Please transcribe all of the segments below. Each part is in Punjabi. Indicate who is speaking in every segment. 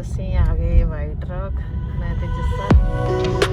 Speaker 1: ਅਸੀਂ ਆ ਗਏ ਵਾਈਟ ਰੌਕ ਮੈਂ ਤੇ ਜੱਸਾ।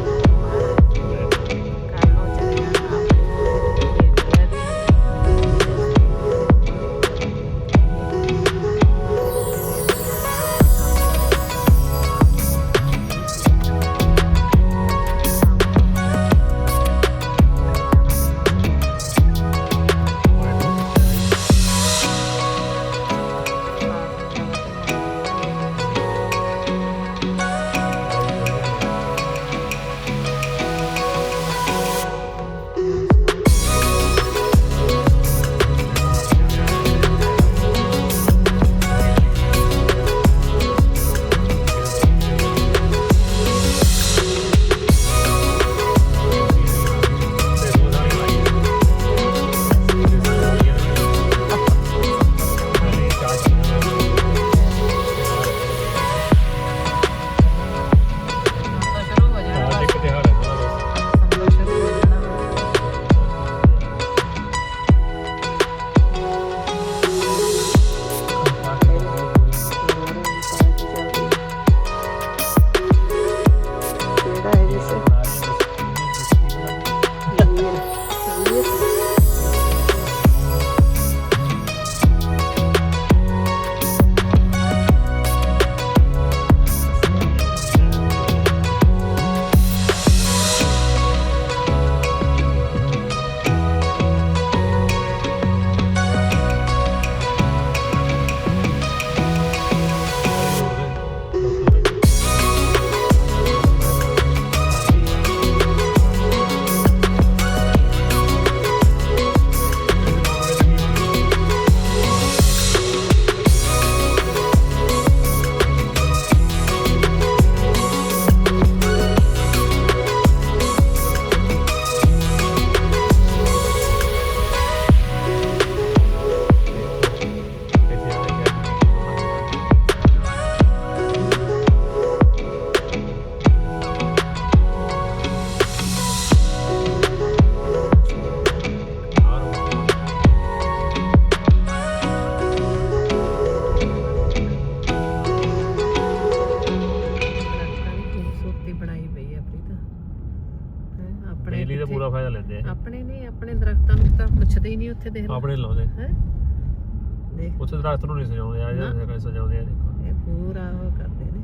Speaker 1: ਉੱਥੇ
Speaker 2: ਦਰਖਤ ਨੂੰ ਨਹੀਂ ਸਜਾਉਂਦੇ ਆ ਜਾਂ ਜਗ੍ਹਾ ਸਜਾਉਂਦੇ ਆ ਦੇਖੋ
Speaker 1: ਇਹ ਪੂਰਾ ਉਹ ਕਰਦੇ ਨੇ।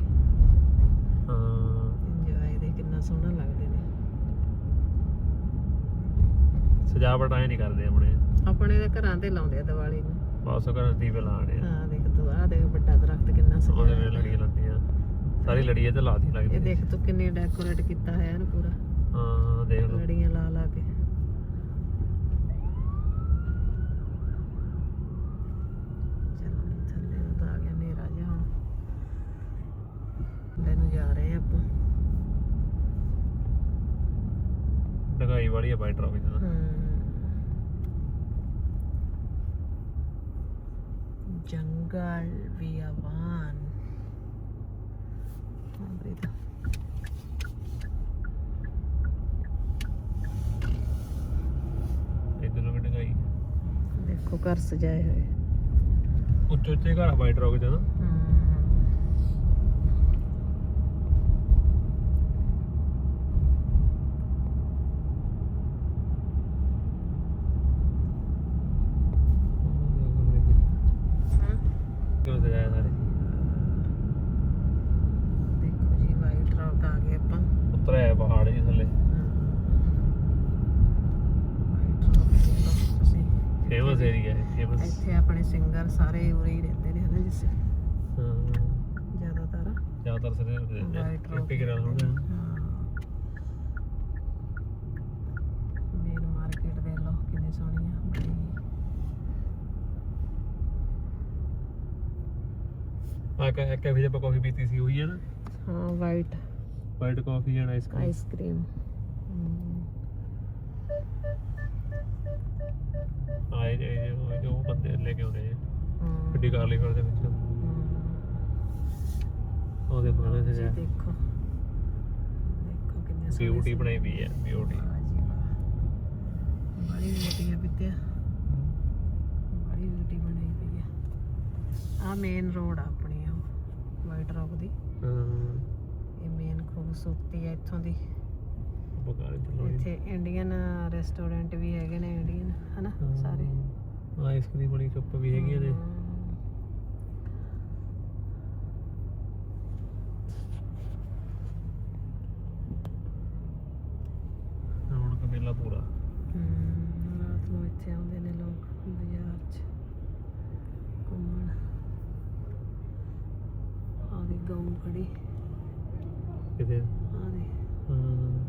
Speaker 2: ਹਾਂ।
Speaker 1: ਇੰਜੋਏ ਦੇ ਕਿੰਨਾ ਸੋਹਣਾ ਲੱਗਦੇ ਨੇ।
Speaker 2: ਸਜਾਵਟ ਐ ਨਹੀਂ ਕਰਦੇ ਆਪਣੇ।
Speaker 1: ਆਪਣੇ ਦੇ ਘਰਾਂ ਤੇ ਲਾਉਂਦੇ ਆ ਦੀਵਾਲੀ ਨੂੰ।
Speaker 2: ਬਸ ਕਰ ਦੀਵੇ ਲਾਣੇ ਆ।
Speaker 1: ਹਾਂ ਦੇਖ ਤੂੰ ਆ ਦੇਖ ਵੱਡਾ ਦਰਖਤ ਕਿੰਨਾ
Speaker 2: ਉਹਦੇ
Speaker 1: ਸੋਹਣਾ
Speaker 2: ਨਾਲ ਲੜੀਆਂ ਲੱਗਦੀਆਂ। ਸਾਰੀ ਲੜੀਆਂ ਤੇ ਲੱਗਦੀ
Speaker 1: ਇਹ ਦੇਖ ਤੂੰ ਕਿੰਨੇ ਡੈਕੋਰੇਟ ਕੀਤਾ ਹੋਇਆ ਨਾ ਪੂਰਾ।
Speaker 2: ਹਾਂ ਦੇਖ ਲਓ
Speaker 1: ਲੜੀਆਂ ਲਾ ਲਾ ਕੇ ਚਲੋ ਜੀ, ਥੱਲੇ ਨੂੰ ਤਾਂ ਆ ਗਿਆ ਹਨੇਰਾ ਜਿਹਾ ਹੁਣ ਥੱਲੇ ਨੂੰ ਜਾ ਰਹੇ ਆ ਆਪਾਂ
Speaker 2: ਢਗਾਈ ਵਾਲੀ ਆ ਬਾਈ ਟਰੱਕ ਜਿਹਦਾ
Speaker 1: ਹਮ। ਜੰਗਲ ਬਿਆਵਾਨ ਅੰਬਰੀਤਾ
Speaker 2: ਇੱਧਰ ਨੂੰ ਵੀ ਢਗਾਈ
Speaker 1: ਦੇਖੋ ਘਰ ਸਜਾਏ ਹੋਏ।
Speaker 2: ਉੱਚੇ ਉੱਚੇ ਘਰ ਆ ਬਾਈ ਟਰੱਕ ਜਿਹਦਾ
Speaker 1: ਹਮ।
Speaker 2: ਕਿਉਂ ਸਜਾਇਆ ਸਾਰੇ
Speaker 1: ਦੇਖੋ ਜੀ ਵਾਈਟ ਰੌਕ ਆ ਗਏ ਆਪਾਂ
Speaker 2: ਉਤਰਿਆ ਪਹਾੜ ਜੀ ਥੱਲੇ
Speaker 1: ਵਾਈਟ ਰੌਕ ਦੇਖੋ ਤੁਸੀਂ
Speaker 2: ਫੇਮਸ ਏਰੀਆ ਹੈ ਫੇਮਸ
Speaker 1: ਇੱਥੇ ਆਪਣੇ ਸਿੰਗਰ ਸਾਰੇ ਉਰੇ ਹੀ ਰਹਿੰਦੇ ਨੇ ਹਨਾ ਜਿਸ
Speaker 2: ਹਾਂ
Speaker 1: ਜ਼ਿਆਦਾਤਰ।
Speaker 2: ਜ਼ਿਆਦਾਤਰ ਸਾਰੇ
Speaker 1: ਵਾਈਟ ਰੌਕ
Speaker 2: ਐਮਪੀ ਗਰਾਊਂਡ ਹੁੰਦੇ ਆ।
Speaker 1: ਮੇਨ ਮਾਰਕੀਟ ਦੇ ਲੋ ਕਿੰਨੀ ਸੋਹਣੀ ਆ ਬੜੀ
Speaker 2: ਆ ਕਾ ਕੈਫੇ ਜੇ ਆਪਾਂ ਕਾਫੀ ਪੀਤੀ ਸੀ ਉਹੀ ਹੈ ਨਾ?
Speaker 1: ਹਾਂ white
Speaker 2: white coffee and ice cream
Speaker 1: ice cream
Speaker 2: ਲੈ ਕੇ ਆਉਂਦੇ ਆ। ਗੱਡੀ ਕਾਰ ਲਈ ਫਿਰਦੇ ਵਿੱਚ। ਉਹਦੇ ਪੁਰਾਣੇ ਤੇ। ਜਾ
Speaker 1: ਦੇਖੋ ਦੇਖੋ ਕਿੰਨੇ
Speaker 2: ਬਿਊਟੀ ਬਣਾਈ ਵੀ ਹੈ ਬਿਊਟੀ
Speaker 1: ਵਾਹ ਜੀ ਵਾਹ। ਬੜੀ ਬਿਊਟੀ ਹੈ ਬਿੱਤਿਆ ਬੜੀ ਬਿਊਟੀ ਬਣਾਈ ਪਈ ਹੈ ਆ ਮੇਨ ਰੋਡ ਆ ਆਪਣੀ ਆ ਵਾਈਟ ਰੌਕ ਦੀ।
Speaker 2: ਹਾਂ।
Speaker 1: ਇਹ ਮੇਨ ਖੂਬਸੂਰਤੀ ਹੈ ਇੱਥੋਂ ਦੀ।
Speaker 2: ਬਗਾਰੇ ਚੱਲੋ
Speaker 1: ਇੱਥੇ ਇੰਡੀਅਨ ਰੈਸਟੋਰੈਂਟ ਵੀ ਹੈਗੇ ਨੇ ਇੰਡੀਅਨ ਹਨਾ ਸਾਰੇ।
Speaker 2: ਆਈਸਕ੍ਰੀਮ ਵਾਲੀ ਕੱਪ ਵੀ ਹੈਗੀਆਂ ਨੇ
Speaker 1: ਹਮ।
Speaker 2: ਰੌਣਕ ਮੇਲਾ ਪੂਰਾ।
Speaker 1: ਹਮ, ਰਾਤ ਨੂੰ ਇੱਥੇ ਆਉਂਦੇ ਨੇ ਲੋਕ ਬਾਜ਼ਾਰ 'ਚ। ਘੁੰਮਣ। ਆਦੀ ਗਊ ਖੜੀ।
Speaker 2: ਕਿਤੇ
Speaker 1: ਆਦੀ
Speaker 2: ਹਾਂ।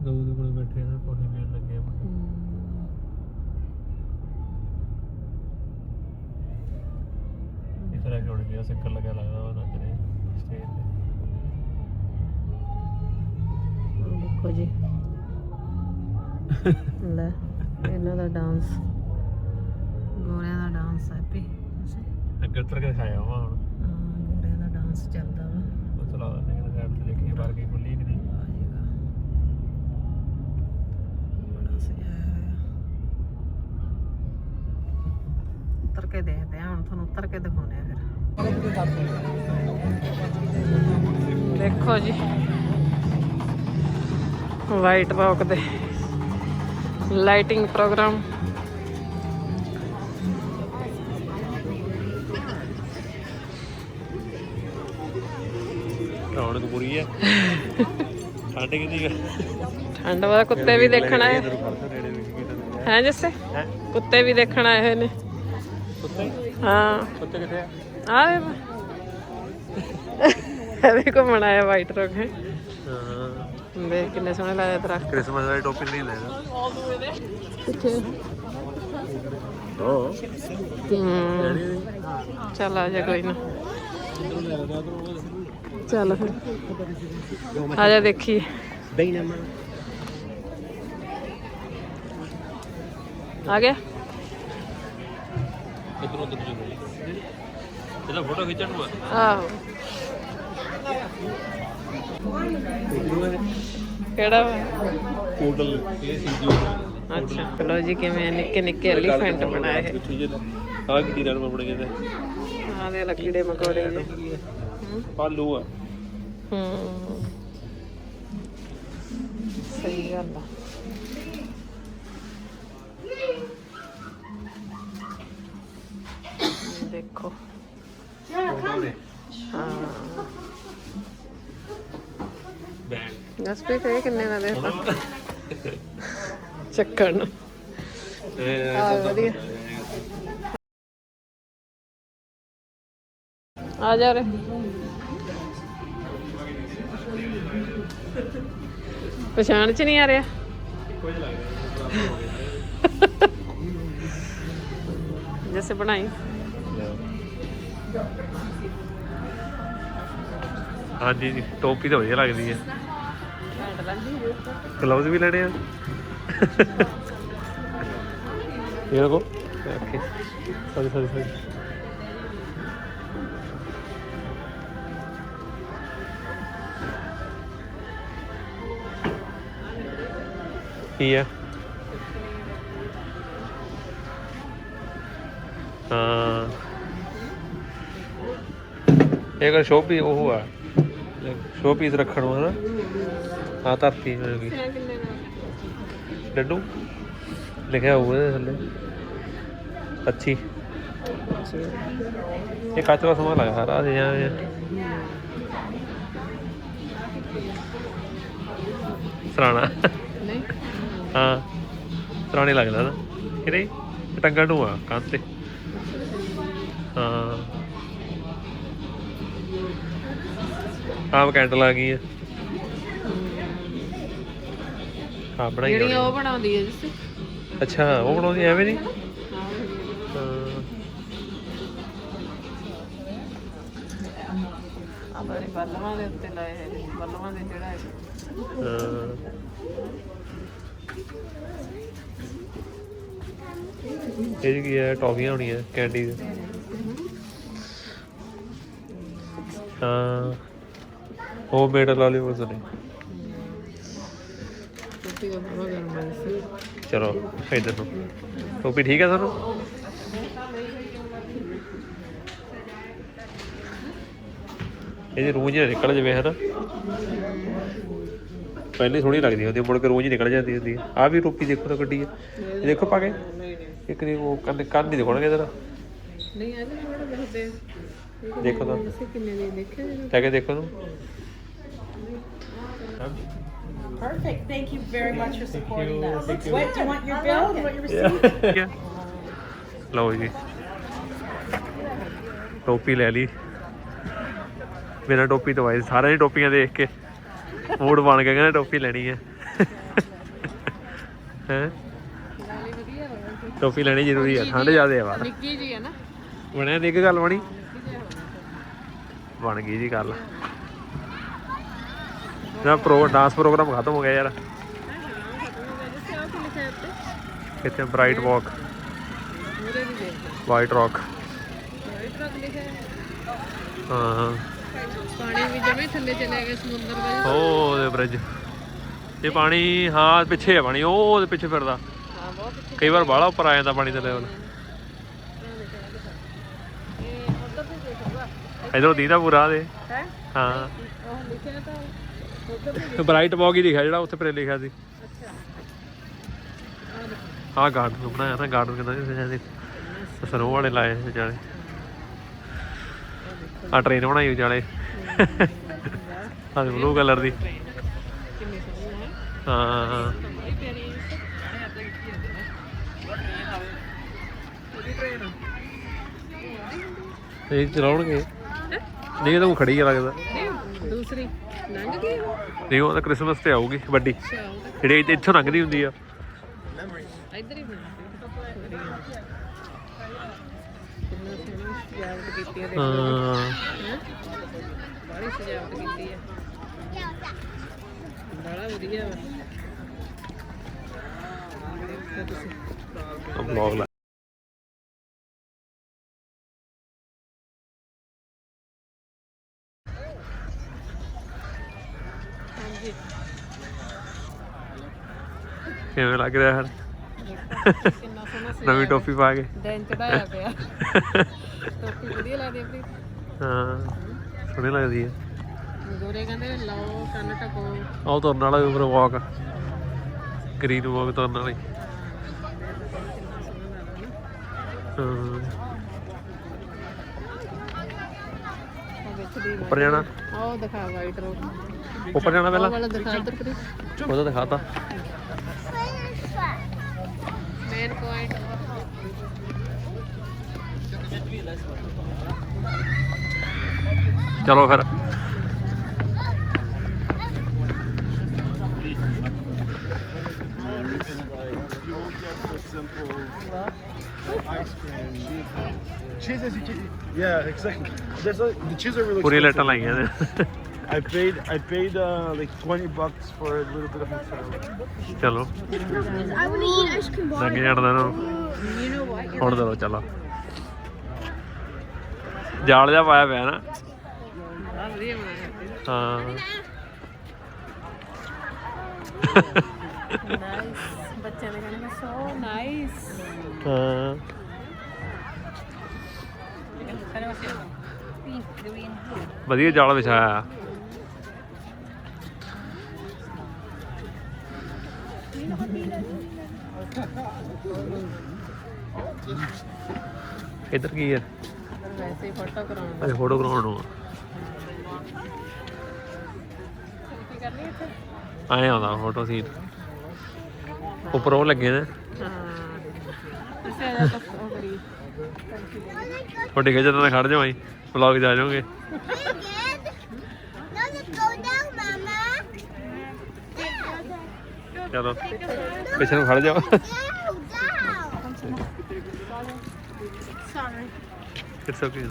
Speaker 2: ਗਊ ਦੇ ਕੋਲ ਬੈਠੇ ਨਾ ਪਾਣੀ ਪੀਣ ਲੱਗੇ ਆ ਗਿਆ ਸਿੰਕਰ ਲੱਗਿਆ ਲੱਗਦਾ ਉਹ ਨੱਚ ਰਹੇ ਸਟੇਜ ਤੇ
Speaker 1: ਦੇਖੋ ਜੀ। ਲੈ ਇਹਨਾਂ ਦਾ ਡਾਂਸ ਗੋਰਿਆਂ ਦਾ ਡਾਂਸ ਹੈ ਪੀ
Speaker 2: ਅੱਗੇ ਉੱਤਰ ਕੇ ਦਿਖਾਇਆ ਵਾ ਹੁਣ।
Speaker 1: ਗੋਰਿਆਂ ਦਾ ਡਾਂਸ ਚੱਲਦਾ ਵਾ।
Speaker 2: ਉਹ ਚਲਾ ਦਿੰਦੇ ਕਿ ਸਾਈਡ ਤੇ ਦੇਖੀਏ ਬਾਹਰ ਕੀ ਖੁੱਲੀ ਕਿ ਨਹੀਂ।
Speaker 1: ਆ ਬੜਾ ਸਜਾਇਆ ਹੋਇਆ ਉੱਤਰ ਕੇ ਦੇਖਦੇ ਹਾਂ ਹੁਣ ਤੁਹਾਨੂੰ ਉੱਤਰ ਕੇ ਦਿਖਾਉਂਦੇ ਆ ਫਿਰ। ਦੇਖੋ ਜੀ। ਵਾਈਟ ਵਾਕ ਦੇ। ਲਾਈਟਿੰਗ ਪ੍ਰੋਗਰਾਮ
Speaker 2: ਰੌਣਕ ਪੂਰੀ ਹੈ। ਠੰਡ ਕਿੰਨੀ ਹੈ?
Speaker 1: ਠੰਡ ਵਾਲਾ ਕੁੱਤੇ ਵੀ ਦੇਖਣ ਆਏ।
Speaker 2: ਹੈ
Speaker 1: ਹੈ। ਜੱਸੇ ਕੁੱਤੇ ਵੀ ਦੇਖਣ ਆਏ ਹੋਏ ਨੇ।
Speaker 2: ਕੁੱਤੇ?
Speaker 1: ਹਾਂ।
Speaker 2: ਕੁੱਤੇ ਕਿੱਥੇ ਆ?
Speaker 1: ਆ ਵੇ ਇਹ ਵੀ ਘੁੰਮਣ ਆਇਆ ਵਾਈਟ ਰੋਕ ਹੈ
Speaker 2: ਹਾਂ
Speaker 1: ਦੇਖ ਕਿੰਨੇ ਸੋਹਣੇ ਲੱਗਦੇ ਦਰਖਤ
Speaker 2: ਕ੍ਰਿਸਮਸ ਵਾਲੀ ਟੋਪੀ ਨਹੀਂ ਲੈਣਾ
Speaker 1: ਕਿੱਥੇ
Speaker 2: ਹੋ
Speaker 1: ਹੂੰ ਚੱਲ ਆ ਜਾ ਕੋਈ ਨਾ ਚੱਲ ਫਿਰ ਆ ਜਾ ਦੇਖੀ ਆ ਗਿਆ
Speaker 2: ਇਧਰੋਂ ਉਧਰ ਚਲੋ ਇਹਦਾ ਫੋਟੋ ਖਿੱਚਣ ਨੂੰ
Speaker 1: ਆਹੋ। ਕਿਹੜਾ?
Speaker 2: ਹੋਟਲ ਇਹ
Speaker 1: ਅੱਛਾ। ਚਲੋ ਜੀ ਕਿਵੇਂ ਨਿੱਕੇ ਨਿੱਕੇ ਐਲੀਫੈਂਟ ਬਣਾਏ। ਹੈ
Speaker 2: ਠੀਕ ਹੈ ਆ ਕੀ ਰਣ ਬਣ ਗਏ ਨੇ
Speaker 1: ਆ ਦੇ ਲਕੀੜੇ ਮਕੌੜੇ ਜੇ
Speaker 2: ਪਾਲੂ ਆ।
Speaker 1: ਹੂੰ। ਸਹੀ ਗੱਲ ਆ। ਦੇਖੋ। ਹਾਂ
Speaker 2: ਬੈਗ
Speaker 1: ਜਸਪ੍ਰੀਤ ਇਹ ਕਿੰਨੇ ਦਾ ਦੇਤਾ ਚੱਕਣ ਨੂੰ
Speaker 2: ਇਹ
Speaker 1: ਆ ਵਧੀਆ ਆ ਜਾ ਰੇ ਪਛਾਣ ਚ ਨਹੀਂ ਆ ਰਿਹਾ ਜੈਸੇ ਬਣਾਈ
Speaker 2: ਹਾਂਜੀ ਜੀ, ਟੋਪੀ ਤਾਂ ਵਧੀਆ ਲੱਗਦੀ ਹੈ। ਗਲਵਜ਼ ਵੀ ਲੈਣੇ ਆ। ਇਹ ਲਗੋ ਓਕੇ ਸੌਰੀ ਸੌਰੀ ਸੌਰੀ ਕੀ ਹੈ? ਹਾਂ। ਇਹ ਕਰ ਸ਼ੋਪੀ ਉਹ ਆ। ਸ਼ੋਪੀਸ ਰੱਖਣ ਨੂੰ ਹਨਾ ਆ ਧਰਤੀ
Speaker 1: ਦਾ?
Speaker 2: ਡੱਡੂ ਲਿਖਿਆ ਹੋਊਗਾ ਇਹਦੇ ਥੱਲੇ। ਅੱਛੀ। ਇਹ ਕੱਚ ਦਾ ਸਮਾਨ ਲੱਗਾ ਸਾਰਾ ਇਹ ਜਿਹਾ ਸਰਾਣਾ।
Speaker 1: ਨਹੀਂ।
Speaker 2: ਹਾਂ। ਸਰਾਣੇ ਲੱਗਦਾ ਨਾ। ਕਿ ਨਹੀਂ ਇਹ ਟੰਗਣ ਨੂੰ ਆ ਕੰਨ ਤੇ। ਆਪ ਕੈਂਡਲ ਆ ਗਈ ਹੈ ਆ ਬਣਾਈ
Speaker 1: ਜਿਹੜੀਆਂ
Speaker 2: ਹੋਣੀ।
Speaker 1: ਉਹ ਬਣਾਉਂਦੀ ਹੈ ਜਿਸ।
Speaker 2: ਅੱਛਾ ਉਹ ਬਣਾਉਂਦੀ ਐਵੇਂ ਨਹੀਂ
Speaker 1: ਆਪਣੇ ਬੱਲਵਾਂ ਦੇ ਉੱਤੇ ਲਾਏ ਹੋਏ ਨੇ ਬੱਲਵਾਂ ਦੇ ਜਿਹੜਾ ਹੈ।
Speaker 2: ਇਹ ਕੀ ਹੈ ਟੌਫੀਆਂ ਹੋਣੀਆਂ ਕੈਂਡੀ ਦੇ ਹਾਂ। ਉਹ ਮੇਡ ਲਾਲੀਪੌਪਸ ਨੇ
Speaker 1: ਟੋਪੀ ਦਾ ਬਹੁਤ ਗਰਮ ਹੈ ਸੀ।
Speaker 2: ਚਲੋ ਇਧਰ ਨੂੰ ਟੋਪੀ ਠੀਕ ਹੈ ਤੁਹਾਨੂੰ? ਇਹਦੀ ਰੂਹ ਜਿਹੀ ਨਿਕਲ ਜਵੇ ਹਨਾ? ਪਹਿਲੇ ਸੋਹਣੀ ਲੱਗਦੀ ਹੁੰਦੀ ਮੁੜ ਕੇ ਰੂਹ ਜਿਹੀ ਨਿਕਲ ਜਾਂਦੀ ਹੁੰਦੀ ਆ ਆਹ ਵੀ ਟੋਪੀ ਦੇਖੋ ਤਾਂ ਗੱਡੀ ਆ ਇਹ ਦੇਖੋ ਪਾ ਕੇ ਇੱਕ ਨਹੀਂ ਉਹ ਕੰਨ ਕੰਨ ਨਹੀਂ ਦਿਖਾਉਣਗੇ ਤੇਰਾ
Speaker 1: ਨਹੀਂ ਥੋੜਾ ਆ? ਇਹ
Speaker 2: ਦੇਖੋ ਤਾਂ।
Speaker 1: ਕਿੰਨੇ ਦੀ ਦੇਖਿਆ ਜੀ
Speaker 2: ਕੇ ਦੇਖੋ ਨੂੰ
Speaker 3: Perfect. Thank you very much for supporting us. What, do you want your bill? Do you want your receipt?
Speaker 2: ਲਓ ਜੀ ਟੋਪੀ ਲੈ ਲਈ ਬਿਨਾਂ ਟੋਪੀ ਤੋਂ ਆਏ ਸਾਰਿਆਂ ਦੀ ਟੋਪੀਆਂ ਦੇਖ ਕੇ ਮੂਡ ਬਣ ਗਿਆ ਕਹਿੰਦਾ ਟੋਪੀ ਲੈਣੀ ਹੈ ਹੈ ਟੋਪੀ ਲੈਣੀ ਜ਼ਰੂਰੀ ਹੈ ਠੰਡ ਜ਼ਿਆਦੇ ਆ ਬਾਹਰ
Speaker 1: ਨਿੱਕੀ ਜੀ ਹੈ ਨਾ
Speaker 2: ਬਣਿਆ ਦੀ ਇੱਕ ਗੱਲ ਬਣੀ ਬਣ ਗਈ ਜੀ ਗੱਲ ਨਾ ਪ੍ਰੋ ਡਾਂਸ ਪ੍ਰੋਗਰਾਮ ਖਤਮ ਹੋ ਗਿਆ ਯਾਰ। ਕਿੱਥੇ bright walk white rock
Speaker 1: white ਰੰਗ ਲਿਖਿਆ ਹੈ।
Speaker 2: ਹਾਂ।
Speaker 1: ਪਾਣੀ ਵੀ ਜਮੇ ਥੱਲੇ ਚਲੇ ਗਿਆ ਸਮੁੰਦਰ ਦਾ
Speaker 2: ਉਹ ਉਹਦੇ ਬ੍ਰਿਜ ਇਹ ਪਾਣੀ ਹਾਂ ਪਿੱਛੇ ਹੈ ਪਾਣੀ ਉਹ ਉਹਦੇ ਪਿੱਛੇ ਫਿਰਦਾ। ਕਈ ਵਾਰ ਬਾਹਲਾ ਉੱਪਰ ਆ ਜਾਂਦਾ ਪਾਣੀ ਦਾ ਲੈਵਲ ਇਧਰੋਂ ਦੀਦਾ ਪੂਰਾ ਦੇ।
Speaker 1: ਹੈ
Speaker 2: ਹਾਂ
Speaker 1: ਉਹ ਲਿਖਿਆ ਤਾਂ ਉਧਰ ਤੇ
Speaker 2: ਬ੍ਰਾਈਟ ਵਾਕ ਹੀ ਲਿਖਿਆ ਜਿਹੜਾ ਉੱਥੇ ਪਰੇ ਲਿਖਿਆ ਸੀ।
Speaker 1: ਅੱਛਾ।
Speaker 2: ਆਹ ਗਾਰਡਨ ਬਣਾਇਆ ਨਾ ਗਾਰਡਨ ਕਿੰਨਾ ਜਿਹਾ ਦੇ ਸਰੋਂ ਵਾਲੇ ਲਾਏ ਵਿਚਾਲੇ। ਆ ਟ੍ਰੇਨ ਬਣਾਈ ਵਿਚਾਲੇ। ਆ ਬਲੂ ਕਲਰ ਦੀ।
Speaker 1: ਹੈ।
Speaker 2: ਹਾਂ ਹਾਂ
Speaker 1: ਹੈ। ਇਹ ਹੈ।
Speaker 2: ਚਲਾਉਣਗੇ। ਨਹੀਂ ਤਾਂ ਊਂ ਖੜੀ ਲੱਗਦਾ।
Speaker 1: ਦੂਸਰੀ। ਲੰਘ ਗਈ ਉਹ
Speaker 2: ਨਹੀਂ ਉਹ ਤਾਂ ਕ੍ਰਿਸਮਸ ਤੇ ਆਊਗੀ ਵੱਡੀ।
Speaker 1: ਅੱਛਾ ਉਹ
Speaker 2: ਜਿਹੜੀ ਇੱਥੇ- ਇੱਥੋਂ ਲੰਘਦੀ ਹੁੰਦੀ ਆ।
Speaker 1: ਇੱਧਰ ਹੀ ਹੋਣੀ ਕਿੰਨਾ ਸੋਹਣੀ ਸਜਾਵਟ ਕੀਤੀ ਹੈ ਦੇਖੋ।
Speaker 2: ਹਾਂ।
Speaker 1: ਹੈਂ? ਬੜੀ ਸਜਾਵਟ ਕੀਤੀ ਹੈ ਬੜਾ ਵਧੀਆ ਵਾ। ਦੇਖੋ ਤੁਸੀਂ
Speaker 2: ਬਲੌਗ ਲਾ ਕਿਵੇਂ ਲੱਗ ਰਿਹਾ ਹਨ
Speaker 1: ਕਿੰਨਾ ਸੋਹਣਾ ਸਜਾਇਆ
Speaker 2: ਨਵੀਂ ਟੋਪੀ ਪਾ ਕੇ।
Speaker 1: ਦਿਨ ਚੜਾਇਆ ਪਿਆ। ਟੋਪੀ ਵਧੀਆ ਲੱਗਦੀ ਆਪਣੀ।
Speaker 2: ਹਾਂ ਸੋਹਣੀ ਲੱਗਦੀ ਹੈ
Speaker 1: ਗੋਰੇ ਕਹਿੰਦੇ ਲਾਓ ਕੰਨ ਟਕੋ
Speaker 2: ਆਹ ਤੁਰਨ ਵਾਲਾ ਉਪਰ ਵਾਕ ਗ੍ਰੀਨ ਵਾਕ ਤੁਰਨ ਵਾਲੀ। ਹਾਂ।
Speaker 1: ਉਹ ਵਿੱਚ ਦੀ
Speaker 2: ਉੱਪਰ ਜਾਣਾ।
Speaker 1: ਉਹ ਦਿਖਾ ਵਾਈਟ
Speaker 2: ਉੱਪਰ ਜਾਣਾ ਪਹਿਲਾਂ। ਉਹਦਾ ਦਿਖਾਤਾ
Speaker 1: ਮੇਨ ਪੁਆਇੰਟ
Speaker 2: ਚਲੋ ਫਿਰ
Speaker 4: Cheese is yeah, exactly. There's a, the cheese are really
Speaker 2: ਪੂਰੀ. ਲੈਟਾਂ ਲਾਈਆਂ ਨੇ
Speaker 4: I paid I paid uh, like 20 bucks for a little bit of mozzarella.
Speaker 2: ਚਲੋ
Speaker 5: I want to eat ice cream bar.
Speaker 2: ਲੱਗ ਜਾਣਦਾ ਨੂੰ
Speaker 1: ਯੂ نو ਵਾਈ
Speaker 2: ਹੁਣ ਚਲੋ ਚਲੋ ਜਾਲ ਜਾ ਪਾਇਆ ਪਿਆ ਨਾ। ਹਾਂ।
Speaker 1: ਬੱਚਿਆਂ ਨੇ ਕਹਿਣਾ ਸੋ ਨਾਈਸ
Speaker 2: ਹਾਂ। ਵਧੀਆ ਜਾਲ ਵਿਛਾਇਆ। ਇਧਰ ਕੀ ਹੈ?
Speaker 1: ਵੈਸੇ ਹੀ ਫੋਟੋ ਕਰਾਉਣਾ।
Speaker 2: ਅਜੇ ਫੋਟੋ ਕਰਾਉਣ ਨੂੰ
Speaker 1: ਕੀ ਕਰਨੀ ਇੱਥੇ?
Speaker 2: ਆਏ ਆਉਂਦਾ ਫੋਟੋ ਸੀਨ ਉੱਪਰ ਉਹ ਲੱਗੇ ਨੇ।
Speaker 1: ਹਾਂ। ਤਾਂ ਉਹ ਕਰੀ
Speaker 2: ਤੁਹਾਡੇ ਖਿੱਚ ਤਾਂ ਖੜ ਆਈ ਵਲੌਗ ਜਾ ਜਾਓਗੇ? ਚਲੋ। ਪਿੱਛੇ ਨੂੰ ਖੜ ਜਾਓ। ਓਕੇ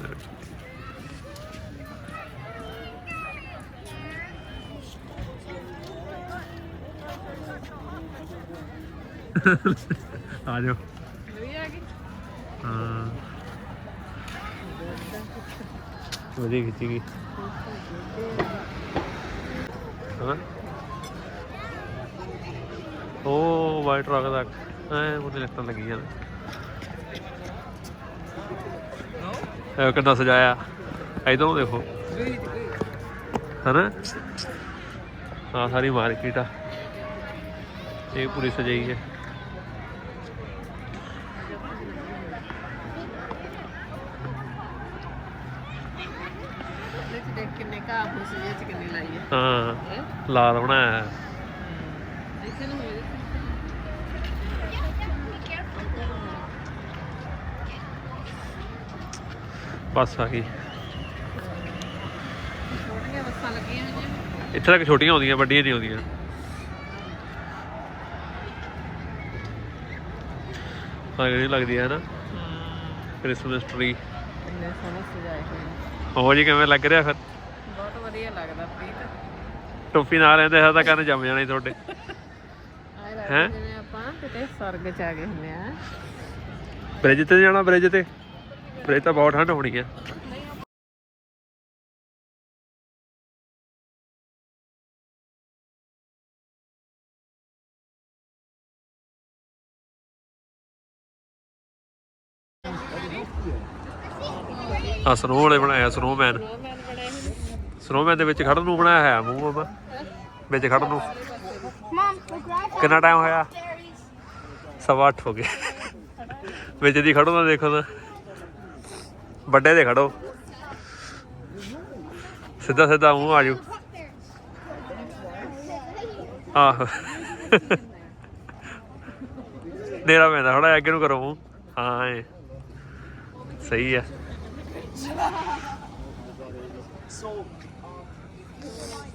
Speaker 2: ਆ ਜਾਓ
Speaker 1: ਵਧੀਆ ਆ ਗਈ
Speaker 2: ਹਾਂ ਵਧੀਆ ਖਿੱਚੀ ਗਈ ਹਾਂ ਉਹ ਵਾਈਟ ਰੰਗ ਦਾ ਐ ਉਹਦੇ ਲੱਤਾਂ ਲੱਗੀਆਂ ਨੇ ਕਿੰਨਾ ਸਜਾਇਆ? ਇਧਰੋਂ ਦੇਖੋ। ਹਨਾ? ਆ ਸਾਰੀ ਮਾਰਕੀਟ ਆ। ਇਹ ਪੂਰੀ ਸਜਾਈ ਹੈ।
Speaker 1: ਹਾਂ।
Speaker 2: ਲਾਲ ਬਣਾਇਆ ਹੈ।
Speaker 1: ਇੱਥੇ ਨੂੰ ਹੋਏ
Speaker 2: ਬੱਸ ਆ ਗਈ।
Speaker 1: ਛੋਟੀਆਂ ਬੱਸਾਂ ਲੱਗੀਆਂ ਹੋਈਆਂ
Speaker 2: ਇੱਥੇ ਤੱਕ ਛੋਟੀਆਂ ਆਉਂਦੀਆਂ ਵੱਡੀਆਂ ਨਹੀਂ ਆਉਂਦੀਆਂ। ਆ ਜਿਹੜੀ ਲੱਗਦੀ ਹੈ ਨਾ
Speaker 1: ਹਾਂ
Speaker 2: ਕ੍ਰਿਸਮਸ ਟਰੀ
Speaker 1: ਇੰਨੇ ਸੋਹਣੇ ਸਜਾਏ ਹੋਏ ਨੇ।
Speaker 2: ਉਹ ਜੀ ਕਿਵੇਂ ਲੱਗ ਰਿਹਾ ਫਿਰ?
Speaker 1: ਬਹੁਤ ਵਧੀਆ ਲੱਗਦਾ ਪ੍ਰੀਤ।
Speaker 2: ਟੋਪੀ ਨਾਲ ਲੈਂਦੇ ਹਾਂ ਤਾਂ ਕੰਨ ਜੰਮ ਜਾਣੇ ਤੁਹਾਡੇ। ਹੈਂ?
Speaker 1: ਜਿਵੇਂ ਆਪਾਂ ਕਿਤੇ ਸਵਰਗ ਚ ਆ ਗਏ ਹੁੰਦੇ ਆ।
Speaker 2: ਬ੍ਰਿਜ ਤੇ ਜਾਣਾ ਬ੍ਰਿਜ ਤੇ? ਬ੍ਰਿਜ ਤਾਂ ਬਹੁਤ ਠੰਡ ਹੋਣੀ ਹੈ ਆ ਸਨੋ ਵਾਲੇ ਬਣਾਇਆ ਸਨੋਮੈਨ
Speaker 1: ਸਨੋਮੈਨ
Speaker 2: ਦੇ ਵਿੱਚ ਖੜਨ ਨੂੰ ਬਣਾਇਆ ਹੋਇਆ ਮੂੰਹ ਬਾਬਾ ਵਿੱਚ ਖੜਨ ਨੂੰ। ਕਿੰਨਾ ਟਾਈਮ ਹੋਇਆ. ਸਵਾ ਅੱਠ ਹੋ ਗਏ। ਵਿੱਚ ਦੀ ਖੜੋ ਨਾ ਦੇਖੋ ਤਾਂ। ਵੱਡੇ ਦੇ ਖੜੋ। ਸਿੱਧਾ ਸਿੱਧਾ ਮੂੰਹ ਆ ਜਾਓ ਆਹ। ਨੇਰਾ ਪੈਂਦਾ ਥੋੜਾ ਅੱਗੇ ਨੂੰ ਕਰੋ ਮੂੰਹ। ਹਾਂ ਏ ਸਹੀ ਹੈ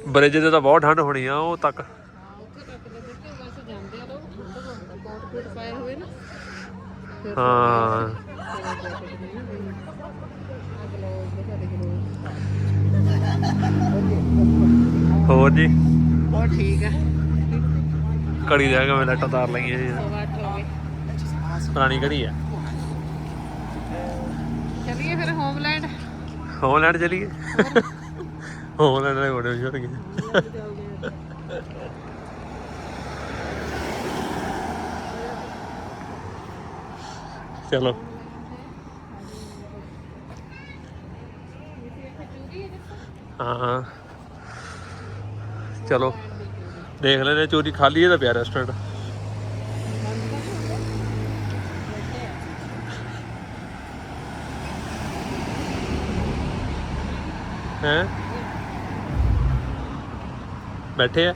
Speaker 2: ਬ੍ਰਿਜ ਤੇ ਤਾਂ ਬਹੁਤ ਠੰਡ ਹੋਣੀ ਆ, ਉਹ ਤੱਕ। ਹਾਂ। ਹੋਰ ਜੀ?
Speaker 1: ਉਹ ਠੀਕ ਆ।
Speaker 2: ਘੜੀ ਦੇ ਕੇ ਮੈਂ ਲੱਟਾਂ ਤਾਰ ਲਈਆਂ ਜੀ। ਪੁਰਾਣੀ ਘੜੀ ਆ।
Speaker 1: ਚੱਲੀਏ ਫਿਰ ਹੋਮਲੈਂਡ।
Speaker 2: ਹੋਮਲੈਂਡ ਚਲੀਏ? ਹੋਮਲੈਂਡ ਦੇ ਬੜੇ ਹੋ ਗਏ। ਚਲੋ। ਹਾਂ। ਚਲੋ। ਦੇਖ ਲੈਨੇ ਚੋਰੀ ਖਾਲੀ ਹੈ ਪਿਆ ਰੈਸਟੋਰੈਂਟ ਹੈ? ਬੈਠੇ ਆ।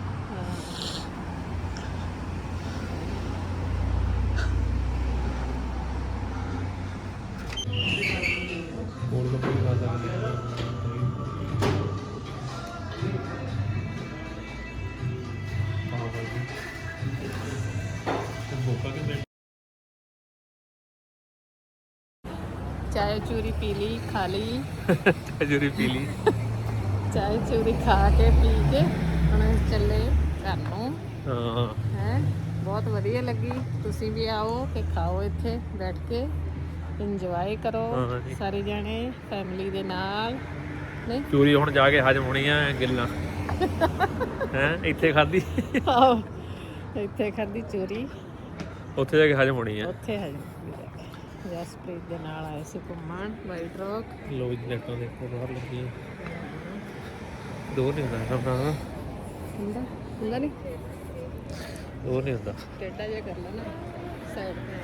Speaker 1: ਪੀ ਲਈ ਖਾ ਲਈ
Speaker 2: ਜੂਰੀ ਪੀ ਲਈ
Speaker 1: ਚਾय ਚੂਰੀ ਖਾ ਕੇ ਪੀ ਕੇ ਹੁਣ ਚੱਲੇ ਘਰ ਨੂੰ।
Speaker 2: ਹਾਂ।
Speaker 1: ਹੈ? ਬਹੁਤ ਵਧੀਆ ਲੱਗੀ। ਤੁਸੀਂ ਵੀ ਆਓ ਤੇ ਖਾਓ ਇੱਥੇ ਬੈਠ ਕੇ। ਇੰਜੋਏ ਕਰੋ। ਸਾਰੇ ਜਾਣੇ ਫੈਮਿਲੀ ਦੇ ਨਾਲ। ਨਹੀਂ?
Speaker 2: ਚੂਰੀ ਹੁਣ ਜਾ ਕੇ ਹਜਮ ਹੋਣੀ ਆ ਗਿੱਲਾਂ। ਹੈ? ਇੱਥੇ ਖਾਦੀ
Speaker 1: ਆਓ ਇੱਥੇ ਖਾਦੀ ਚੂਰੀ।
Speaker 2: ਉੱਥੇ ਜਾ ਕੇ ਹਜਮ ਹੋਣੀ ਆ।
Speaker 1: ਉੱਥੇ ਹੈ ਜਸਪ੍ਰੀਤ ਦੇ ਨਾਲ ਆਏ ਸੀ ਘੁੰਮਣ ਵਾਈਟ ਰੌਕ
Speaker 2: ਲੋ ਜੀ ਲੈਟਾਂ ਦੇਖੋ ਬਾਹਰ ਲੱਗੀਆਂ। ਦੋ ਨਹੀਂ ਹੁੰਦਾ ਆਪਣਾ
Speaker 1: ਹੁੰਦਾ? ਹੁੰਦਾ ਨਹੀਂ?
Speaker 2: ਦੋ ਨਹੀਂ ਹੁੰਦਾ।
Speaker 1: ਟੇਡਾ ਜਿਹਾ ਕਰ ਲੈਣਾ ਸਾਈਡ ਤੇ।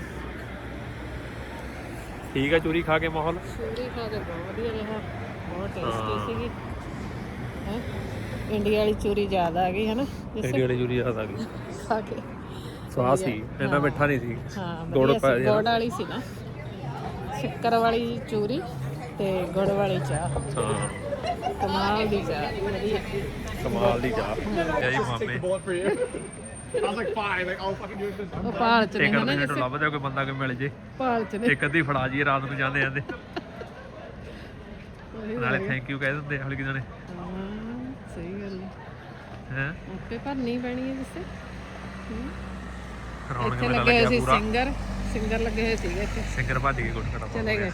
Speaker 2: ਠੀਕ ਆ ਚੂਰੀ ਖਾ ਕੇ ਮਾਹੌਲ?
Speaker 1: ਚੂਰੀ ਖਾ ਕੇ ਬਹੁਤ ਵਧੀਆ ਰਿਹਾ ਬਹੁਤ ਟੇਸਟੀ। ਸੀਗੀ। ਹੈ? ਇੰਡੀਆ ਵਾਲੀ ਚੂਰੀ ਜ਼ਿਆਦਾ ਆ ਗਈ ਹੈ ਨਾ
Speaker 2: ਇੰਡੀ ਵਾਲੀ ਚੂਰੀ ਯਾਦ ਆ ਗਈ।
Speaker 1: ਖਾ ਕੇ।
Speaker 2: ਸਵਾਦ ਸੀ ਇੰਨਾ ਮਿੱਠਾ ਨਹੀਂ ਸੀ।
Speaker 1: ਹਾਂ।
Speaker 2: ਗੁੜ
Speaker 1: ਵਾਲੀ ਸੀ ਨਾ। ਸ਼ੱਕਰ ਵਾਲੀ ਚੂਰੀ ਤੇ ਗੁੜ ਵਾਲੀ ਚਾਹ।
Speaker 2: ਹਾਂ।
Speaker 1: ਕਮਾਲ ਦੀ ਚਾਹ ਵਧੀਆ।
Speaker 2: ਕਮਾਲ ਦੀ ਚਾਹ। ਇਹ ਜੀ ਮਾਮੇ।
Speaker 1: ਉਹ ਪਾਲ ਚ ਨੇ
Speaker 2: ਟਿਕਟ
Speaker 1: ਹਨਾ
Speaker 2: ਦੇ
Speaker 1: ਜਿਸੇ
Speaker 2: ਲੱਭਦੇ ਕੋਈ ਬੰਦਾ ਕੋਈ ਮਿਲ ਜੇ।
Speaker 1: ਪਾਲ ਚ ਨੇ
Speaker 2: ਇੱਕ ਅੱਧੀ ਫੜਾ ਜੀ ਰਾਤ ਨੂੰ ਜਾਂਦੇ ਜਾਂਦੇ। ਨਾਲੇ। ਥੈਂਕ ਯੂ ਕਹਿ ਦਿੰਦੇ ਹਲ ਨੇ
Speaker 1: ਹਾਂ ਸਹੀ ਗੱਲ ਹੈ।
Speaker 2: ਹੈ?
Speaker 1: ਉੱਤੇ ਭਰਨੀ ਪੈਣੀ ਹੈ ਜਿਸੇ
Speaker 2: ਰੌਣਕ
Speaker 1: ਇੱਥੇ
Speaker 2: ਮੇਲਾ
Speaker 1: ਲੱਗੇ ਹੋਏ
Speaker 2: ਲੱਗਿਆ
Speaker 1: ਸੀ
Speaker 2: ਪੂਰਾ।
Speaker 1: ਸਿੰਗਰ ਸਿੰਗਰ ਲੱਗੇ ਹੋਏ ਸੀਗੇ ਇੱਥੇ।
Speaker 2: ਸਿੰਗਰ ਭੱਜ ਕੇ ਗੁੱਟ ਕਰਾ
Speaker 1: ਚਲੇ ਗਏ।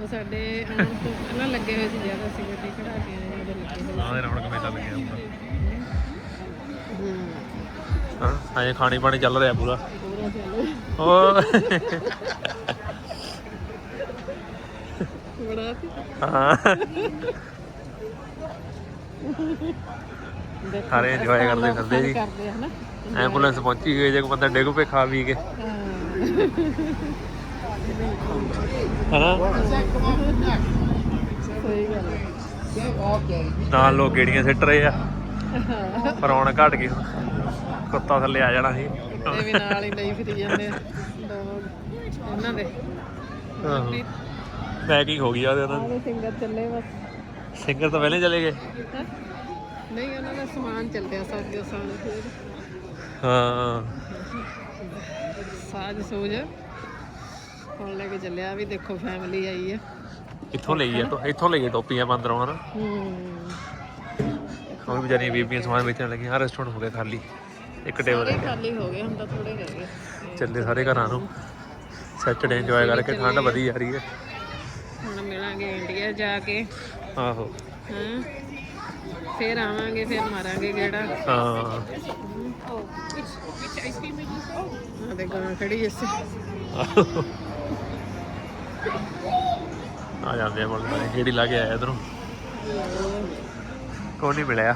Speaker 1: ਉਹ ਸਾਡੇ ਆਉਣ ਤੋਂ ਪਹਿਲਾਂ ਲੱਗੇ ਹੋਏ ਸੀ ਜ਼ਿਆਦਾ ਸੀ ਗੱਡੀ ਖੜਾ ਕੇ ਆਏ ਉਹਦੇ ਲੱਗੇ
Speaker 2: ਆਹ ਦੇ ਰੌਣਕ ਮੇਲਾ ਲੱਗਿਆ ਪੂਰਾ
Speaker 1: ਹੂੰ।
Speaker 2: ਹਾਂ ਅਜੇ ਖਾਣੀ ਪਾਣੀ ਚੱਲ ਰਿਹਾ ਪੂਰਾ।
Speaker 1: ਪੂਰਾ ਚੱਲੋ ਬੜਾ ਸੀ।
Speaker 2: ਹਾਂ। ਸਾਰੇ
Speaker 1: ਤਰ੍ਹਾਂ
Speaker 2: ਕਰਦੇ ਫਿਰਦੇ ਜੀ।
Speaker 1: ਕਰਦੇ ਆ ਹਨਾ?
Speaker 2: ਐਂਬੂਲੈਂਸ ਪਹੁੰਚੀ ਗਈ ਜੇ ਕੋਈ ਬੰਦਾ ਡਿੱਗ ਪਏ ਖਾ ਪੀ ਕੇ। ਹਨਾ?
Speaker 1: ਸਹੀ ਗੱਲ
Speaker 2: ਨਾਲ ਲੋਕ ਗੇੜੀਆਂ ਸਿੱਟ ਰਹੇ ਆ। ਪਰ ਹੁਣ ਘਟ ਗਈ ਕੁੱਤਾ ਥੱਲੇ ਆ ਜਾਣਾ ਸੀ।
Speaker 1: ਇਹ ਵੀ ਨਾਲ ਹੀ ਲਈ ਫਿਰੀ ਜਾਂਦੇ ਇਹਨਾਂ ਦੇ।
Speaker 2: ਪੈਕਿੰਗ ਹੋ ਗਈ ਆ ਉਹਦੇ ਉਹਨਾਂ
Speaker 1: ਆਹ ਸਿੰਗਰ ਚੱਲੇ ਬਸ।
Speaker 2: ਸਿੰਗਰ ਤਾਂ ਪਹਿਲੇ ਚਲੇ ਗਏ?
Speaker 1: ਨਹੀਂ ਉਹਨਾਂ ਦਾ ਸਮਾਨ ਚੱਲਿਆ ਸਾਜੋ ਸਾਨ ਫਿਰ।
Speaker 2: ਹਾਂ।
Speaker 1: ਸਾਜ ਸੂਜ। ਹੁਣ ਲੈ ਕੇ ਚੱਲਿਆ ਵੀ ਦੇਖੋ ਫੈਮਿਲੀ ਆਈ ਹੈ
Speaker 2: ਇੱਥੋਂ ਲਈ ਆ? ਟੋ- ਇੱਥੋਂ ਲਈ ਆ ਟੋਪੀਆਂ ਬੰਦਰੋਂ ਹਨਾ?
Speaker 1: ਹੂੰ।
Speaker 2: ਉਹ ਵੀ ਵਿਚਾਰੀਆਂ ਬੀਬੀਆਂ ਸਮਾਨ ਵੇਚਣ ਲੱਗੀਆਂ ਆ ਰੈਸਟੋਰੈਂਟ ਹੋ ਗਿਆ ਖਾਲੀ। ਇੱਕ ਟੇਬਲ
Speaker 1: ਸਾਰੇ
Speaker 2: ਰਹਿ ਗਿਆ
Speaker 1: ਖਾਲੀ ਹੋ ਗਏ ਹੁਣ ਤਾਂ ਥੋੜੇ ਰਹਿ ਗਏ।
Speaker 2: ਚੱਲੇ ਸਾਰੇ ਘਰਾਂ ਨੂੰ। ਸੈਟਰਡੇ ਇੰਜੋਏ ਕਰਕੇ ਠੰਡ ਵਧੀ ਜਾ ਰਹੀ ਹੈ
Speaker 1: ਹੁਣ ਮਿਲਾਂਗੇ ਇੰਡੀਆ ਜਾ ਕੇ।
Speaker 2: ਆਹੋ।
Speaker 1: ਹਾਂ? ਫਿਰ ਆਵਾਂਗੇ ਫਿਰ ਮਾਰਾਂਗੇ ਗੇੜਾ।
Speaker 2: ਹਾਂ।
Speaker 1: ਆ ਦੇ ਗਾਂ ਖੜੀ ਇਸ
Speaker 2: ਆ ਜਾਂਦੇ ਆ ਮੁੰਡੇ ਸਾਰੇ ਕਿਹੜੀ ਲਾ ਕੇ ਆਇਆ ਇਧਰੋਂ। ਕੋਈ ਨਹੀਂ ਮਿਲਿਆ।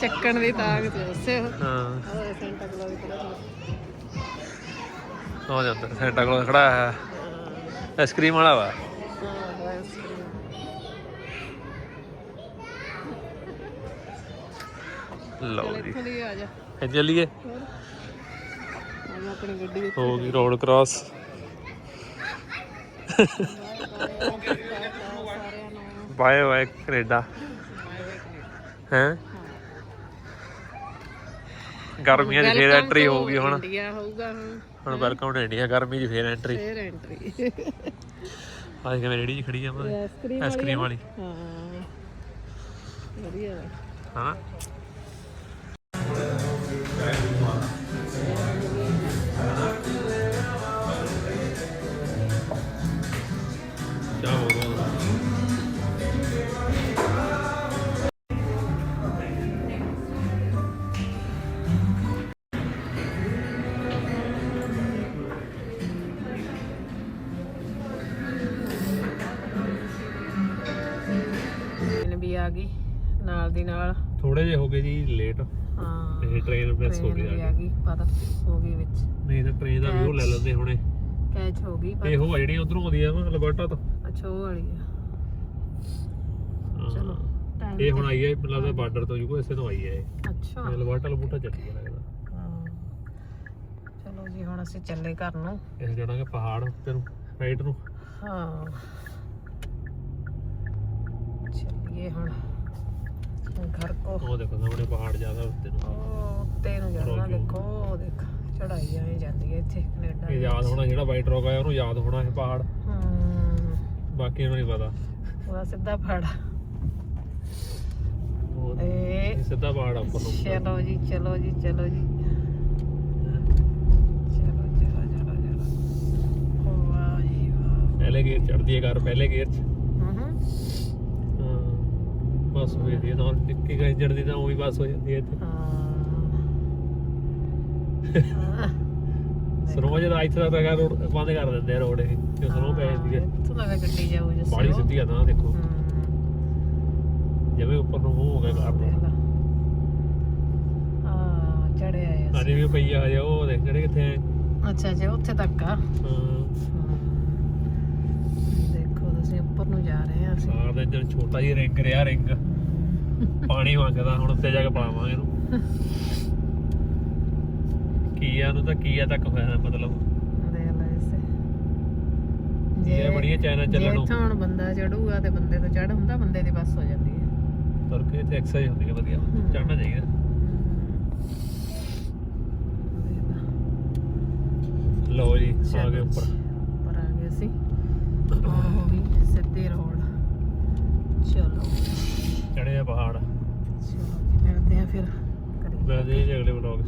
Speaker 1: ਚੱਕਣ ਦੀ ਤਾਕਤ ਉਸੇ
Speaker 2: ਹਾਂ।
Speaker 1: ਉਹ ਸੈਂਟਾ ਖੜਾ
Speaker 2: ਹੋ ਜਾਂਦਾ ਸੈਂਟਾ ਕਲੌਜ਼ ਖੜਾ ਹੈ। ਆਈਸਕ੍ਰੀਮ ਵਾਲਾ ਵਾ
Speaker 1: ਹਾਂ ਬਸ
Speaker 2: ਲਓ ਜੀ।
Speaker 1: ਇੱਥੋਂ ਦੀ ਆ ਜਾ।
Speaker 2: ਚੱਲੀਏ।
Speaker 1: ਹੋਰ? ਹੁਣ ਆਪਣੀ ਗੱਡੀ ਵਿੱਚ
Speaker 2: ਹੋ ਗਈ road cross. Bye bye Canada. ਹੈ? ਗਰਮੀਆਂ 'ਚ ਫੇਰ ਐਂਟਰੀ ਹੋਊਗੀ ਹੁਣ।
Speaker 1: ਇੰਡੀਆ ਹੋਊਗਾ ਹੁਣ।
Speaker 2: ਹੁਣ ਵੈਲਕਮ ਟੂ ਇੰਡੀਆ ਗਰਮੀ 'ਚ ਫੇਰ ਐਂਟਰੀ
Speaker 1: ਫੇਰ ਐਂਟਰੀ
Speaker 2: ਅੱਜ ਕਿਵੇਂ ਰੇੜੀ ਖੜੀ ਆ ਮੈਂ
Speaker 1: ਆਈਸਕ੍ਰੀਮ
Speaker 2: ਵਾਲੀ।
Speaker 1: ਹਾਂ। ਵਧੀਆ।
Speaker 2: ਹਾਂ।
Speaker 1: ਗਈ ਨਾਲ ਦੀ ਨਾਲ।
Speaker 2: ਥੋੜੇ ਜਿਹੇ ਹੋ ਗਏ ਜੀ ਲੇਟ
Speaker 1: ਹਾਂ
Speaker 2: ਇਹ ਟ੍ਰੇਨ ਮਿਸ ਹੋ ਗਈ
Speaker 1: ਵੀ
Speaker 2: ਆ
Speaker 1: ਆ ਗਈ ਪਤਾ ਹੋ ਗਈ ਵਿੱਚ।
Speaker 2: ਨਹੀਂ ਤਾਂ ਟ੍ਰੇਨ ਦਾ ਵਿਊ ਲੈ ਲੈਂਦੇ ਹੁਣੇ।
Speaker 1: ਕੈਚ ਹੋ ਗਈ ਪਰ
Speaker 2: ਇਹ ਆ ਜਿਹੜੀਆਂ ਉਧਰੋਂ ਆਉਂਦੀਆਂ ਵਾ ਅਲਬਰਟਾ ਤੋਂ।
Speaker 1: ਅੱਛਾ ਉਹ ਵਾਲੀ ਆ।
Speaker 2: ਹਾਂ।
Speaker 1: ਚਲੋ
Speaker 2: ਇਹ ਹੁਣ ਆਈ ਹੈ ਲੱਗਦਾ ਬਾਰਡਰ ਤੋਂ ਇਸੇ ਤੋਂ ਆਈ ਹੈ ਇਹ।
Speaker 1: ਅੱਛਾ।
Speaker 2: ਅਲਬਰਟਾ ਲਬੂਟਾ ਚੱਲੀ ਗਿਆ ਲੱਗਦਾ
Speaker 1: ਹਾਂ। ਚਲੋ ਜੀ ਹੁਣ ਅਸੀਂ ਚੱਲੇ ਘਰ ਨੂੰ।
Speaker 2: ਇਹ ਜਾਣਾਗੇ ਪਹਾੜ ਤੇ ਨੂੰ ਰਾਈਟ ਨੂੰ।
Speaker 1: ਹਾਂ। ਚੱਲੀਏ ਹੁਣ। ਘਰ ਕੋ।
Speaker 2: ਉਹ ਦੇਖੋ ਸਾਹਮਣੇ ਪਹਾੜ ਜ਼ਿਆਦਾ ਉੱਤੇ ਨੂੰ।
Speaker 1: ਉਹ ਉੱਤੇ ਨੂੰ ਜਾਣਾ। ਦੇਖੋ ਉਹ ਦੇਖ ਚੜਾਈ ਆਈ ਜਾਂਦੀ ਹੈ ਇੱਥੇ ਕੈਨੇਡਾ
Speaker 2: ਇਹ ਯਾਦ ਹੋਣਾ ਜਿਹੜਾ ਵਾਈਟ ਰੌਕ ਆਇਆ ਉਹਨੂੰ ਯਾਦ ਹੋਣਾ ਇਹ ਪਹਾੜ।
Speaker 1: ਹੂੰ।
Speaker 2: ਬਾਕੀ ਨੂੰ ਨਹੀਂ ਪਤਾ।
Speaker 1: ਉਹਦਾ ਸਿੱਧਾ
Speaker 2: ਇਹ ਸਿੱਧਾ ਪਹਾੜ ਆ ਉੱਪਰ ਨੂੰ।
Speaker 1: ਚਲੋ ਜੀ ਚਲੋ ਜੀ ਚਲੋ ਜੀ। ਚਲੋ ਚਲੋ ਚਲੋ ਚਲੋ। ਵਾਹ ਜੀ ਵਾਹ।
Speaker 2: ਪਹਿਲੇ ਗੇਅਰ ਚੜਦੀ ਹੈ ਕਾਰ ਪਹਿਲੇ ਗੇਅਰ 'ਚ। ਬਸ ਹੋਈ ਦੀ ਨਾਲ ਨਿੱਕੀ ਗਾਈ ਚੜਦੀ ਤਾਂ ਉਹ ਬਸ ਹੋ ਜਾਂਦੀ ਹੈ ਇੱਥੇ।
Speaker 1: ਹਾਂ।
Speaker 2: ਸਰੋਂ ਜਦ ਇੱਥੇ ਤੱਕ ਹੈਗਾ ਰੋਡ ਬੰਦ ਕਰ ਦਿੰਦੇ ਆ ਰੋਡ ਇਹ ਜੋ ਸਰੋਂ ਪੈ ਜਾਂਦੀ ਹੈ।
Speaker 1: ਤੂੰ ਲਗਾ ਗੱਡੀ ਜਾਊ ਜਿਸ
Speaker 2: ਬਾੜੀ ਸਿੱਧੀ ਆ ਨਾ ਦੇਖੋ।
Speaker 1: ਹੂੰ।
Speaker 2: ਜਿਵੇਂ ਉੱਪਰ ਨੂੰ ਮੂੰਹ ਹੋ ਗਿਆ ਕਾਰ ਨੂੰ
Speaker 1: ਹਾਂ ਚੜਿਆ ਆ
Speaker 2: ਅਜੇ ਵੀ ਪਈ ਆ ਹਜੇ ਉਹ ਦੇਖ ਜਿਹੜੇ ਕਿੱਥੇ
Speaker 1: ਅੱਛਾ ਅੱਛਾ ਉੱਥੇ ਤੱਕ ਆ।
Speaker 2: ਹਾਂ,
Speaker 1: ਤੁਸੀਂ ਉੱਪਰ ਨੂੰ ਜਾ ਰਹੇ ਆ ਅਸੀਂ।
Speaker 2: ਸਾਰ ਦੇ ਜਿਹੜਾ ਛੋਟਾ ਜਿਹਾ ਰਿੰਗ ਰਿਹਾ ਰਿੰਗ। ਪਾਣੀ ਮੰਗਦਾ ਹੁਣ ਉੱਤੇ ਜਾ ਕੇ ਪਾਵਾਂਗੇ ਇਹਨੂੰ। ਕੀਆ ਨੂੰ ਤਾਂ ਕੀਆ ਤੱਕ ਹੋਇਆ ਮਤਲਬ।
Speaker 1: ਦੇਖ ਲੈ ਇਸੇ।
Speaker 2: ਇਹ ਬੜੀਆਂ ਚਾਈਨਾ
Speaker 1: ਜੇ
Speaker 2: ਚੱਲਣ ਨੂੰ।
Speaker 1: ਇੱਥੋਂ ਹੁਣ ਬੰਦਾ ਚੜੂਗਾ ਤੇ ਬੰਦੇ ਤੋਂ ਚੜ ਹੁੰਦਾ ਬੰਦੇ ਦੀ ਬੱਸ ਹੋ ਜਾਂਦੀ ਹੈ।
Speaker 2: ਤੁਰ ਕੇ ਇੱਥੇ ਐਕਸਰਸਾਈਜ਼ ਹੁੰਦੀ ਹੈ ਵਧੀਆ। ਚੜਨਾ ਚਾਹੀਦਾ। ਲਓ ਜੀ ਆ ਗਏ ਉੱਪਰ।
Speaker 1: ਉੱਪਰ ਆ ਗਏ ਅਸੀਂ। ਹੋ ਗਈ ਸਿੱਧੀ ਰੋਡ। ਚਲੋ।
Speaker 2: ਚੜੇ ਆ ਪਹਾੜ।
Speaker 1: ਚਲੋ ਮਿਲਦੇ ਆ ਫਿਰ। ਕਰੀ
Speaker 2: ਮੈਂ ਦੇ ਅਗਲੇ ਵਲੌਗ 'ਚ।